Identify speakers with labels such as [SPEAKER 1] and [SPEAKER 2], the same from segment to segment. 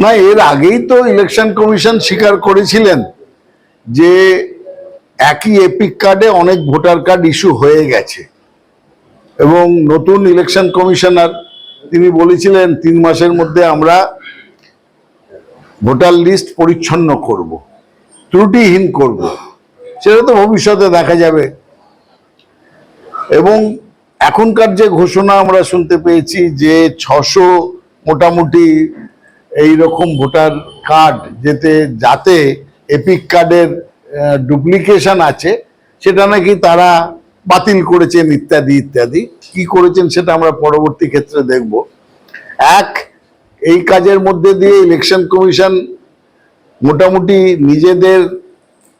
[SPEAKER 1] না, এর আগেই তো ইলেকশন কমিশন স্বীকার করেছিলেন যে একই এপিক কার্ডে অনেক ভোটার কার্ড ইস্যু হয়ে গেছে। এবং নতুন ইলেকশন কমিশনার তিনি বলেছিলেন, তিন মাসের মধ্যে আমরা ভোটার লিস্ট পরিচ্ছন্ন করব, ত্রুটিহীন করব। সেটা তো ভবিষ্যতে দেখা যাবে। এবং এখনকার যে ঘোষণা আমরা শুনতে পেয়েছি যে ছশো মোটামুটি এই রকম ভোটার কার্ড যেতে, যাতে এপিক কার্ডের ডুপ্লিকেশন আছে, সেটা নাকি তারা বাতিল করেছেন ইত্যাদি ইত্যাদি। কি করেছেন সেটা আমরা পরবর্তী ক্ষেত্রে দেখব। এক, এই কাজের মধ্যে দিয়ে ইলেকশন কমিশন মোটামুটি নিজেদের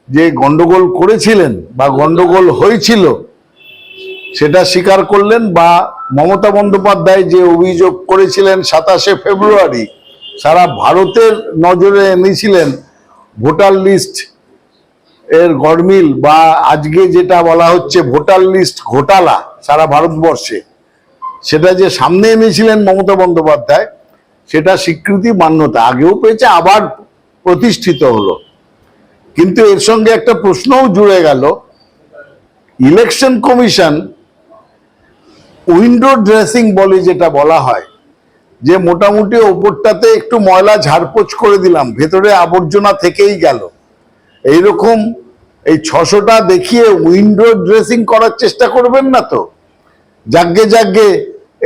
[SPEAKER 1] যে গন্ডগোল করেছিলেন বা গন্ডগোল হয়েছিল, সেটা স্বীকার করলেন বা মমতা বন্দ্যোপাধ্যায় যে অভিযোগ করেছিলেন সাতাশে ফেব্রুয়ারি সারা ভারতের নজরে এনেছিলেন ভোটার লিস্ট এর গরমিল বা আজকে যেটা বলা হচ্ছে ভোটার লিস্ট ঘোটালা সারা ভারতবর্ষে। সেটা যে সামনে এনেছিলেন মমতা বন্দ্যোপাধ্যায়, সেটা স্বীকৃতি মান্যতা আগেও পেয়েছে, আবার প্রতিষ্ঠিত হলো। কিন্তু এর সঙ্গে একটা প্রশ্নও জুড়ে গেল। ইলেকশন কমিশন উইন্ডো ড্রেসিং বলে যেটা বলা হয় যে মোটামুটি ওপরটাতে একটু ময়লা ঝাড়পোছ করে দিলাম, ভেতরে আবর্জনা থেকেই গেল। এইরকম এই ছশোটা দেখিয়ে উইন্ডো ড্রেসিং করার চেষ্টা করবেন না তো? যাগ্গে যাগ্গে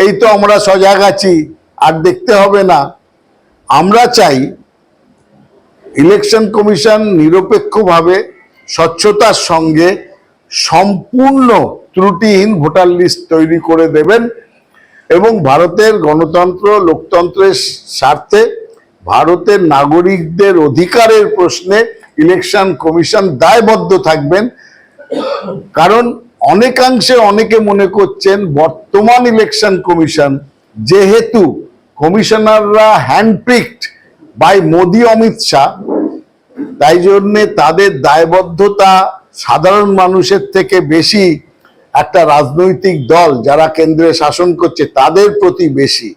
[SPEAKER 1] এই তো আমরা সজাগ আছি, আর দেখতে হবে না। আমরা চাই ইলেকশন কমিশন নিরপেক্ষভাবে স্বচ্ছতার সঙ্গে সম্পূর্ণ ত্রুটিহীন ভোটার লিস্ট তৈরি করে দেবেন। এবং ভারতের গণতন্ত্র, লোকতন্ত্রের স্বার্থে ভারতের নাগরিকদের অধিকারের প্রশ্নে ইলেকশন কমিশন দায়বদ্ধ থাকবেন। কারণ অনেকাংশে অনেকে মনে করছেন বর্তমান ইলেকশন কমিশন যেহেতু কমিশনাররা হ্যান্ডপিকড বাই মোদি, অমিত শাহ, তাই জন্যে তাদের দায়বদ্ধতা সাধারণ মানুষের থেকে বেশি একটা রাজনৈতিক দল যারা কেন্দ্রে শাসন করছে, তাদের প্রতি বেশি।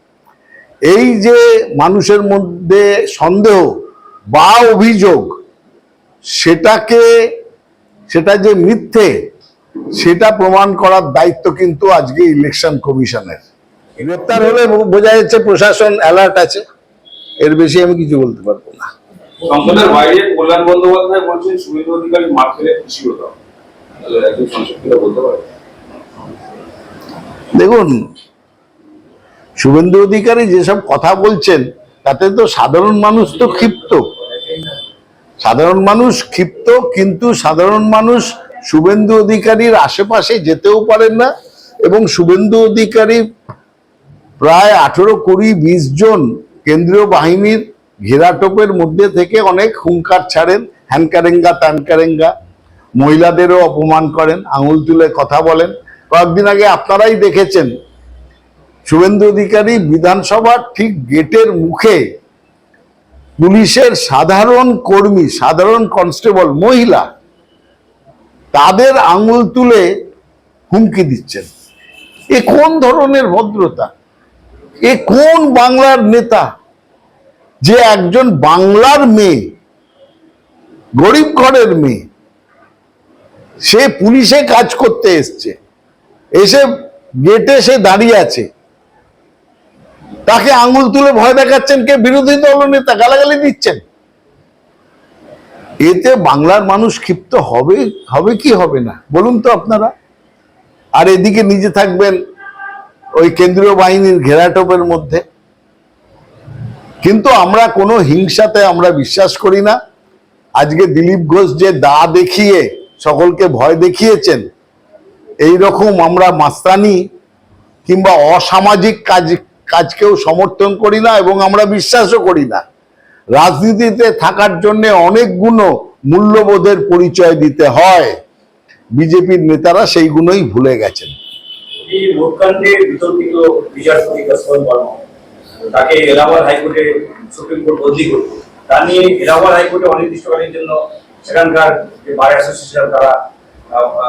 [SPEAKER 1] এই যে মানুষের মধ্যে সন্দেহ বা অভিযোগ, সেটাকে, সেটা যে মিথ্যে, সেটা প্রমাণ করার দায়িত্ব কিন্তু আজকে ইলেকশন কমিশনের। গ্রেপ্তার হলে বোঝা যাচ্ছে প্রশাসন অ্যালার্ট আছে। এর বেশি আমি কিছু বলতে পারব না।
[SPEAKER 2] সংসদের বাইরে কল্যাণ বন্দ্যোপাধ্যায় বলছেন শুভেন্দু অধিকারী মাঠ ফেলে খুশি একজন সংসদকে বলতে পারে।
[SPEAKER 1] দেখুন, শুভেন্দু অধিকারী যেসব কথা বলছেন, তাতে তো সাধারণ মানুষ তো ক্ষিপ্ত। সাধারণ মানুষ ক্ষিপ্ত, কিন্তু সাধারণ মানুষ শুভেন্দু অধিকারীর আশেপাশে যেতেও পারেন না এবং শুভেন্দু অধিকারী প্রায় আঠেরো কুড়ি বিশ জন কেন্দ্রীয় বাহিনীর ঘেরাটোপের মধ্যে থেকে অনেক হুঙ্কার ছাড়েন, হ্যানকারেঙ্গা ত্যানকারেঙ্গা। মহিলাদেরও অপমান করেন, আঙুল তুলে কথা বলেন। কয়েকদিন আগে আপনারাই দেখেছেন, শুভেন্দু অধিকারী বিধানসভার ঠিক গেটের মুখে পুলিশের সাধারণ কর্মী, সাধারণ কনস্টেবল, মহিলা, তাদের আঙুল তুলে হুমকি দিচ্ছেন। এ কোন ধরনের ভদ্রতা? এ কোন বাংলার নেতা যে একজন বাংলার মেয়ে, গরিব ঘরের মেয়ে, সে পুলিশে কাজ করতে এসছে? এসে গেটে সে দাঁড়িয়ে আছে। তাকে আঙুল তুলে ভয় দেখাচ্ছেন কে? বিরোধী দল নেতা গালাগালি দিচ্ছেন। এতে বাংলার মানুষ ক্ষিপ্ত হবে হবে কি হবে না? বলুন তো আপনারা। আর এদিকে নিজে থাকবেন ওই কেন্দ্রীয় বাহিনীর ঘেরাটোপের মধ্যে। কিন্তু আমরা কোনো হিংসাতে আমরা বিশ্বাস করি না। আজকে দিলীপ ঘোষ যে দা দেখিয়ে সকলকে ভয় দেখিয়েছেন এই রকম আমরা মাস্তানি কিংবা অসামাজিক কাজ, কাজকেও সমর্থন করি না এবং আমরা বিশ্বাসও করি না। রাজনীতিতে থাকার জন্য অনেকগুলো মূল্যবোধের পরিচয় দিতে হয়। বিজেপির নেতারা সেইগুলোই ভুলে গেছেন।
[SPEAKER 3] সেখানকার তারা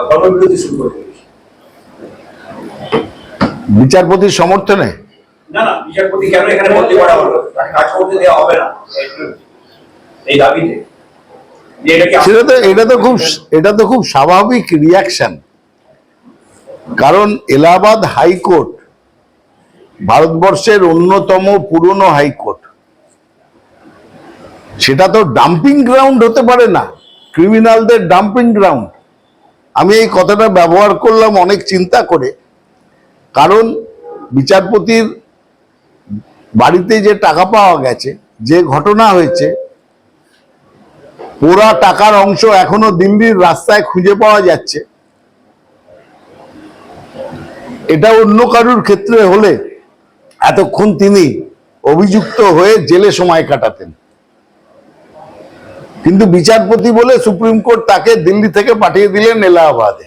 [SPEAKER 3] কর্মবিরতি শুরু
[SPEAKER 1] বিচারপতির সমর্থনে?
[SPEAKER 3] না না বিচারপতি কেন এখানে বদলি করা হলো? কাজ করতে দেওয়া হবে না। এই দাবিতে। যে এটা কি
[SPEAKER 1] সেটা তো এটা তো খুব এটা তো খুব স্বাভাবিক রিয়াকশন কারণ এলাহাবাদ হাইকোর্ট ভারতবর্ষের অন্যতম পুরনো হাইকোর্ট। সেটা তো ডাম্পিং গ্রাউন্ড হতে পারে না। ক্রিমিনালদের ডাম্পিং গ্রাউন্ড আমি এই কথাটা ব্যবহার করলাম অনেক চিন্তা করে। কারণ বিচারপতির বাড়িতে যে টাকা পাওয়া গেছে, যে ঘটনা হয়েছে পোড়া টাকার অংশ এখনও দিল্লির রাস্তায় খুঁজে পাওয়া যাচ্ছে। এটা অন্য কারুর ক্ষেত্রে হলে এতক্ষণ তিনি অভিযুক্ত হয়ে জেলে সময় কাটাতেন। কিন্তু বিচারপতি বলে সুপ্রিম কোর্ট তাকে দিল্লি থেকে পাঠিয়ে দিলেন এলাহাবাদে।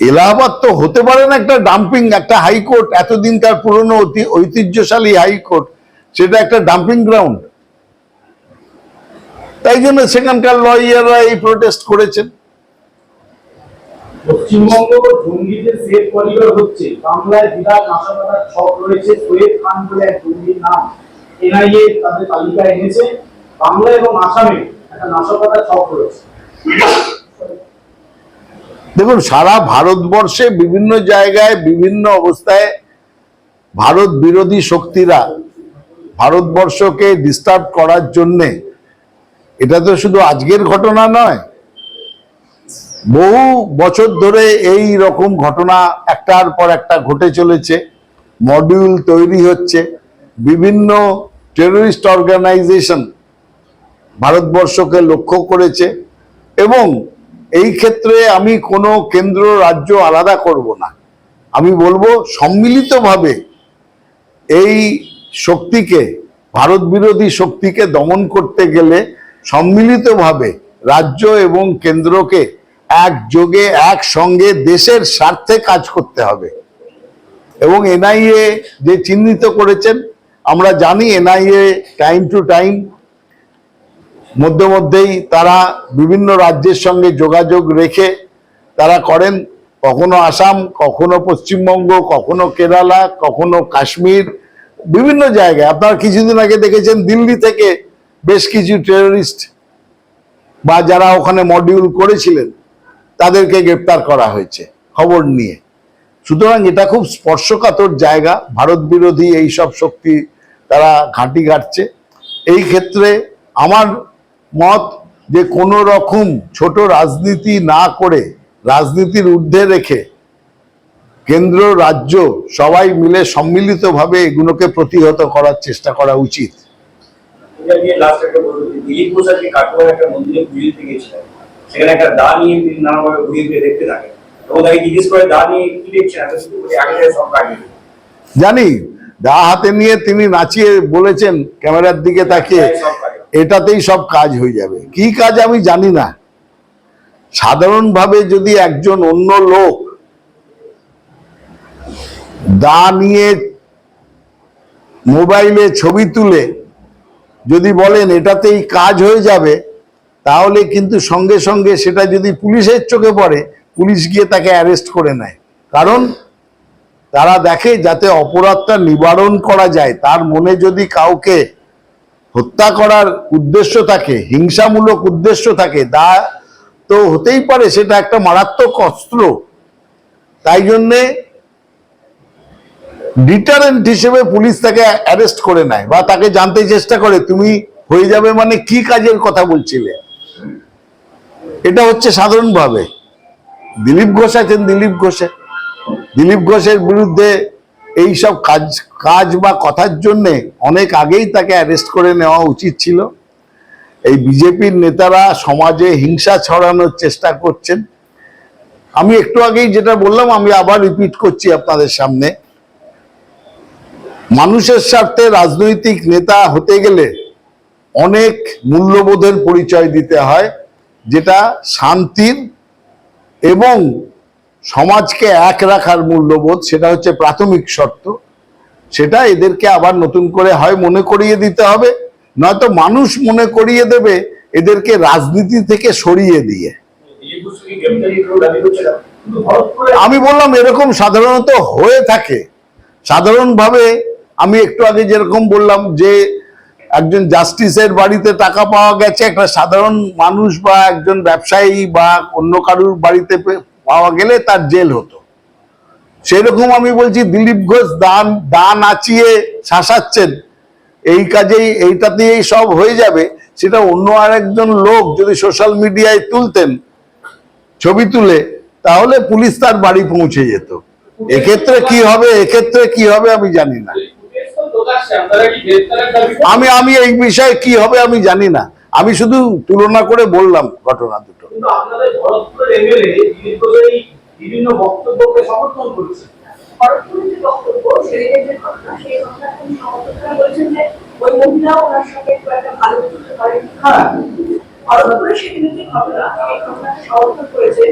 [SPEAKER 1] এলাহাবাদ তো হতে পারে না একটা ডাম্পিং একটা হাইকোর্ট এতদিনকার পুরনো ঐতি- ঐতিহ্যশালী হাইকোর্ট সেটা একটা ডাম্পিং গ্রাউন্ড তাই জন্য সেখানকার লয়াররা এই প্রোটেস্ট করেছেন।
[SPEAKER 4] পশ্চিমবঙ্গ
[SPEAKER 1] দেখুন, সারা ভারতবর্ষে বিভিন্ন জায়গায়, বিভিন্ন অবস্থায় ভারত বিরোধী শক্তিরা ভারতবর্ষকে ডিস্টার্ব করার জন্যে, এটা তো শুধু আজকের ঘটনা নয়, বহু বছর ধরে এই রকম ঘটনা একটার পর একটা ঘটে চলেছে মডিউল তৈরি হচ্ছে, বিভিন্ন টেররিস্ট অর্গানাইজেশন ভারতবর্ষকে লক্ষ্য করেছে এবং এই ক্ষেত্রে আমি কোনো কেন্দ্র, রাজ্য আলাদা করব না। আমি বলব সম্মিলিতভাবে এই শক্তিকে, ভারত বিরোধী শক্তিকে দমন করতে গেলে সম্মিলিতভাবে রাজ্য এবং কেন্দ্রকে একযোগে, একসঙ্গে দেশের স্বার্থে কাজ করতে হবে। এবং এনআইএ যে চিহ্নিত করেছেন, আমরা জানি এনআইএ টাইম টু টাইম মধ্যে মধ্যেই তারা বিভিন্ন রাজ্যের সঙ্গে যোগাযোগ রেখে তারা করেন। কখনো আসাম, কখনো পশ্চিমবঙ্গ, কখনো কেরালা, কখনো কাশ্মীর, বিভিন্ন জায়গায়। আপনারা কিছুদিন আগে দেখেছেন দিল্লি থেকে বেশ কিছু টেররিস্ট বা যারা ওখানে মডিউল করেছিলেন, তাদেরকে গ্রেপ্তার করা হয়েছে খবর নিয়ে। সুতরাং এটা খুব স্পর্শকাতর জায়গা। ভারত বিরোধী এইসব শক্তি তারা ঘাঁটি গাড়ছে এই ক্ষেত্রে আমার মত যে কোনো রকম ছোট রাজনীতি না করে রাজনীতির ঊর্ধ্বে রেখে কেন্দ্র রাজ্য সবাই মিলে সম্মিলিতভাবে এগুলোকে প্রতিহত করার চেষ্টা করা উচিত।
[SPEAKER 3] এটা নিয়ে লাস্ট একটা বলব যে দিলীপ ঘোষ আজকে কাটোয়ার একটা মন্দিরে পুজো দিতে গেছিলেন সেখানে একটা দা নিয়ে তিনি নানাভাবে ঘুরিয়ে ঘুরিয়ে দেখতে থাকেন। এবং তাকে জিজ্ঞেস করে দা নিয়ে কি দেখছেন? এত শুধু আগে সব কাটিয়ে
[SPEAKER 1] জানি দা হাতে নিয়ে তিনি নাচিয়ে বলেছেন ক্যামেরার দিকে তাকিয়ে।
[SPEAKER 3] দিন।
[SPEAKER 1] এটাতেই সব কাজ হয়ে যাবে। কি কাজ আমি জানি না। সাধারণভাবে যদি একজন অন্য লোক দা নিয়ে মোবাইলে ছবি তুলে যদি বলেন এটাতেই কাজ হয়ে যাবে, তাহলে কিন্তু সঙ্গে সঙ্গে সেটা যদি পুলিশের চোখে পড়ে, পুলিশ গিয়ে তাকে অ্যারেস্ট করে নেয়। কারণ তারা দেখে যাতে অপরাধটা নিবারণ করা যায়, তার মনে যদি কাউকে হত্যা করার উদ্দেশ্য থাকে, হিংসামূলক উদ্দেশ্য থাকে দা তো হতেই পারে, সেটা একটা মারাত্মক অস্ত্র। তাই জন্যে ডিটারেন্ট হিসেবে পুলিশ তাকে অ্যারেস্ট করে নেয় বা তাকে জানতে চেষ্টা করে, তুমি হয়ে যাবে মানে কি কাজের কথা বলছিলে। এটা হচ্ছে সাধারণভাবে। দিলীপ ঘোষ আছেন দিলীপ ঘোষে। দিলীপ ঘোষের বিরুদ্ধে এই সব কাজ কাজ বা কথার জন্যে অনেক আগেই তাকে অ্যারেস্ট করে নেওয়া উচিত ছিল। এই বিজেপির নেতারা সমাজে হিংসা ছড়ানোর চেষ্টা করছেন। আমি একটু আগেই যেটা বললাম, আমি আবার রিপিট করছি আপনাদের সামনে। মানুষের স্বার্থে রাজনৈতিক নেতা হতে গেলে অনেক মূল্যবোধের পরিচয় দিতে হয়, যেটা শান্তির এবং সমাজকে এক রাখার মূল্যবোধ, সেটা হচ্ছে প্রাথমিক শর্ত। সেটা এদেরকে আবার নতুন করে হয় মনে করিয়ে দিতে হবে, নয়তো মানুষ মনে করিয়ে দেবে এদেরকে রাজনীতি থেকে সরিয়ে দিয়ে। আমি বললাম এরকম সাধারণত হয়ে থাকে। সাধারণভাবে আমি একটু আগে যেরকম বললাম যে একজন জাস্টিসের বাড়িতে টাকা পাওয়া গেছে, একটা সাধারণ মানুষ বা একজন ব্যবসায়ী বা অন্য কারুর বাড়িতে পাওয়া গেলে তার জেল হতো। সেরকম আমি বলছি, দিলীপ ঘোষ দান দান আচিয়ে শাসাচ্ছেন। এই কাজেই, এইটাতেই সব হয়ে যাবে। সেটা অন্য আরেকজন লোক যদি সোশ্যাল মিডিয়ায় তুলতেন, ছবি তুলে, তাহলে পুলিশ তার বাড়ি পৌঁছে যেত। এক্ষেত্রে কি হবে, এক্ষেত্রে কি হবে আমি জানি না। আমি আমি এই বিষয়ে কি হবে আমি জানি না। আমি শুধু তুলনা করে বললাম ঘটনা দুটো
[SPEAKER 4] কিন্তু আপনাদের ভরতপুরের এমএলএ এই বিভিন্ন বক্তব্যকে সমর্থন করছে
[SPEAKER 5] খড়গপুরের যে বক্তব্য সেদিনের যে ঘটনা সেই ঘটনা তিনি সমর্থন করে যে ওই মহিলাও ওনার সঙ্গে খুব একটা ভালো বুঝতে পারেন
[SPEAKER 4] হ্যাঁ।
[SPEAKER 5] সেদিনের যে ঘটনা সেই সমর্থন করেছে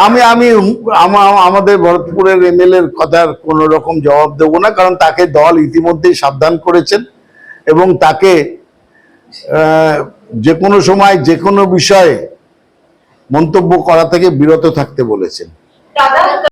[SPEAKER 1] আমি আমি আমাদের ভরতপুরের এমএলএর কথার কোনো রকম জবাব দেবো না কারণ তাকে দল ইতিমধ্যেই সাবধান করেছেন এবং তাকে যে কোনো সময় যে কোনো বিষয়ে মন্তব্য করা থেকে বিরত থাকতে বলেছেন।